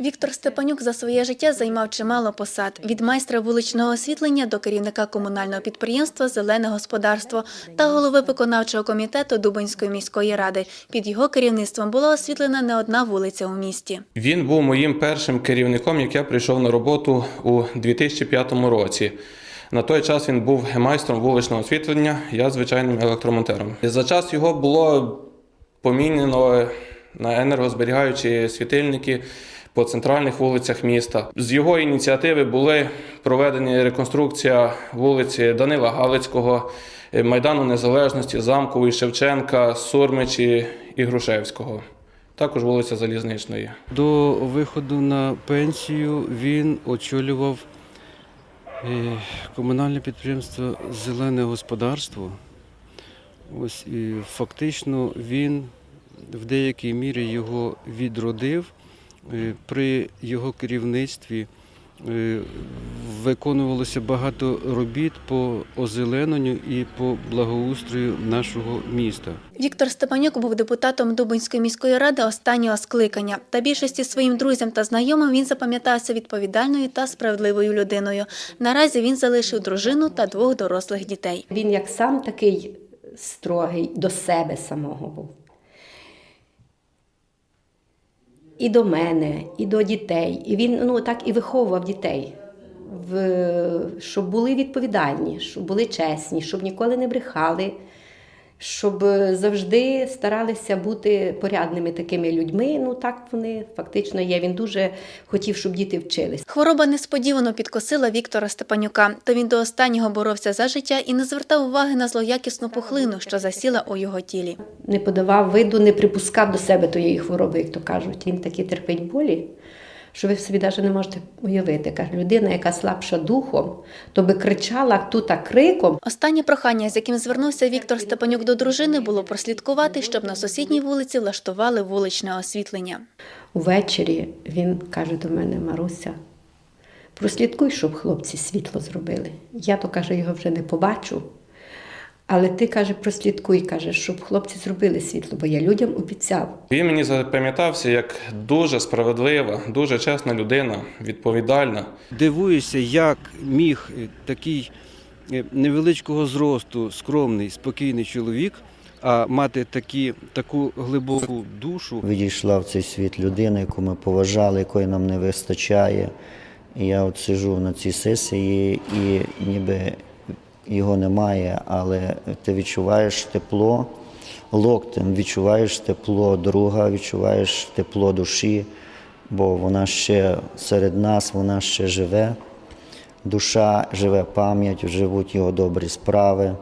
Віктор Степанюк за своє життя займав чимало посад від майстра вуличного освітлення до керівника комунального підприємства Зелене господарство та голови виконавчого комітету Дубинської міської ради. Під його керівництвом була освітлена не одна вулиця у місті. Він був моїм першим керівником, як я прийшов на роботу у 2005 році. На той час він був майстром вуличного освітлення, я звичайним електромонтером. За час його було помінено на енергозберігаючі світильники по центральних вулицях міста. З його ініціативи були проведені реконструкція вулиці Данила Галицького, Майдану Незалежності, Замкової, Шевченка, Сурмичі і Грушевського. Також вулиця Залізничної. До виходу на пенсію він очолював е, комунальне підприємство Зелене господарство. Ось і фактично він в деякій мірі його відродив. Е, При його керівництві е, виконувалося багато робіт по озелененню і по благоустрою нашого міста. Віктор Степанюк був депутатом Дубинської міської ради останнього скликання. Та більшості своїм друзям та знайомим він запам'ятався відповідальною та справедливою людиною. Наразі він залишив дружину та двох дорослих дітей. Він як сам такий строгий до себе самого був. І до мене, і до дітей. І він ну, так і виховував дітей, в, щоб були відповідальні, щоб були чесні, щоб ніколи не брехали, щоб завжди старалися бути порядними такими людьми. Ну так вони фактично є. Він дуже хотів, щоб діти вчились. Хвороба несподівано підкосила Віктора Степанюка, то він до останнього боровся за життя і не звертав уваги на злоякісну пухлину, що засіла у його тілі. не подавав виду, не припускав до себе тієї хвороби, як то кажуть. Він такі терпить болі, що ви собі навіть не можете уявити. Каже, людина, яка слабша духом, то би кричала тут криком. Останнє прохання, з яким звернувся Віктор Степанюк до дружини, було прослідкувати, щоб на сусідній вулиці влаштували вуличне освітлення. Увечері він каже до мене, Маруся, прослідкуй, щоб хлопці світло зробили. Я то каже, його вже не побачу. Але ти каже, прослідкуй, каже, щоб хлопці зробили світло, бо я людям обіцяв. Він мені запам'ятався як дуже справедлива, дуже чесна людина, відповідальна. Дивуюся, як міг е, такий е, невеличкого зросту, скромний, спокійний чоловік, а мати такі, таку глибоку душу. відійшла в цей світ людина, яку ми поважали, якої нам не вистачає. І я от сижу на цій сесії, і ніби його немає, але ти відчуваєш тепло локтем, відчуваєш тепло друга, відчуваєш тепло душі, бо вона ще серед нас, вона ще живе. Душа живе пам'ять, живуть його добрі справи.